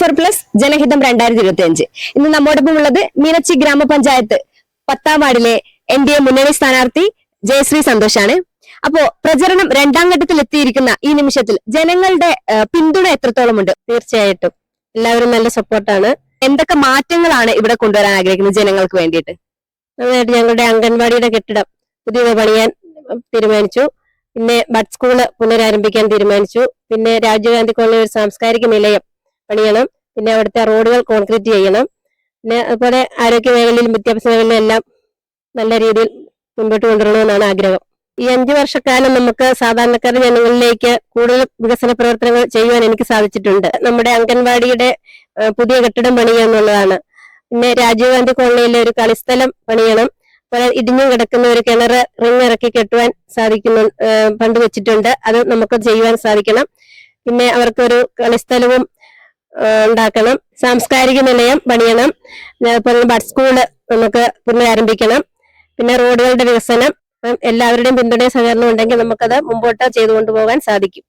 Four plus ജനഹിതം രണ്ടായിരത്തി ഇരുപത്തി അഞ്ച് ഇന്ന് നമ്മോടൊപ്പം ഉള്ളത് മീനച്ചി ഗ്രാമപഞ്ചായത്ത് പത്താം വാർഡിലെ എൻ ഡി എ മുന്നണി സ്ഥാനാർത്ഥി ജയശ്രീ സന്തോഷാണ്. അപ്പോ പ്രചരണം രണ്ടാം ഘട്ടത്തിൽ എത്തിയിരിക്കുന്ന ഈ നിമിഷത്തിൽ ജനങ്ങളുടെ പിന്തുണ എത്രത്തോളം ഉണ്ട്? തീർച്ചയായിട്ടും. എല്ലാവരും നല്ല സപ്പോർട്ടാണ്. എന്തൊക്കെ മാറ്റങ്ങളാണ് ഇവിടെ കൊണ്ടുവരാൻ ആഗ്രഹിക്കുന്നത് ജനങ്ങൾക്ക് വേണ്ടിയിട്ട്? നന്നായിട്ട് ഞങ്ങളുടെ അംഗൻവാടിയുടെ കെട്ടിടം പുതിയ പണിയാൻ തീരുമാനിച്ചു. പിന്നെ ബഡ് സ്കൂൾ പുനരാരംഭിക്കാൻ തീരുമാനിച്ചു. പിന്നെ രാജീവ് ഗാന്ധി കോളനി ഒരു സാംസ്കാരിക നിലയം പണിയണം. പിന്നെ അവിടുത്തെ റോഡുകൾ കോൺക്രീറ്റ് ചെയ്യണം. പിന്നെ അതുപോലെ ആരോഗ്യ മേഖലയിലും വിദ്യാഭ്യാസ മേഖലയിലും എല്ലാം നല്ല രീതിയിൽ മുൻപോട്ട് കൊണ്ടുവരണമെന്നാണ് ആഗ്രഹം. ഈ അഞ്ചു വർഷക്കാലം നമുക്ക് സാധാരണക്കാരുടെ ജനങ്ങളിലേക്ക് കൂടുതൽ വികസന പ്രവർത്തനങ്ങൾ ചെയ്യുവാൻ എനിക്ക് സാധിച്ചിട്ടുണ്ട്. നമ്മുടെ അംഗൻവാടിയുടെ പുതിയ കെട്ടിടം പണിയുക എന്നുള്ളതാണ്. പിന്നെ രാജീവ് ഗാന്ധി കോളനിയിലെ ഒരു കളിസ്ഥലം പണിയണം. അതുപോലെ ഇടിഞ്ഞു കിടക്കുന്ന ഒരു കിണർ റിങ് ഇറക്കി കെട്ടുവാൻ സാധിക്കുന്നു പണ്ട് വെച്ചിട്ടുണ്ട്. അത് നമുക്ക് ചെയ്യുവാൻ സാധിക്കണം. പിന്നെ അവർക്കൊരു കളിസ്ഥലവും ഉണ്ടാക്കണം. സാംസ്കാരിക നിലയം പണിയണം. അതുപോലെ ബഡ് സ്കൂൾ നമുക്ക് പുനരാരംഭിക്കണം പിന്നെ റോഡുകളുടെ വികസനം. എല്ലാവരുടെയും പിന്തുണയും സഹകരണം ഉണ്ടെങ്കിൽ നമുക്കത് മുമ്പോട്ട് ചെയ്തു കൊണ്ടുപോകാൻ സാധിക്കും.